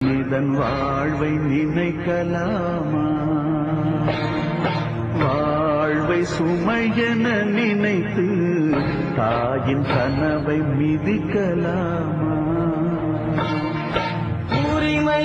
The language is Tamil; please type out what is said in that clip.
இதன் வாழ்வை நினைக்கலாமா? வாழ்வை சுமையென நினைத்து தாயின் கனவை மிதிக்கலாமா? உரிமை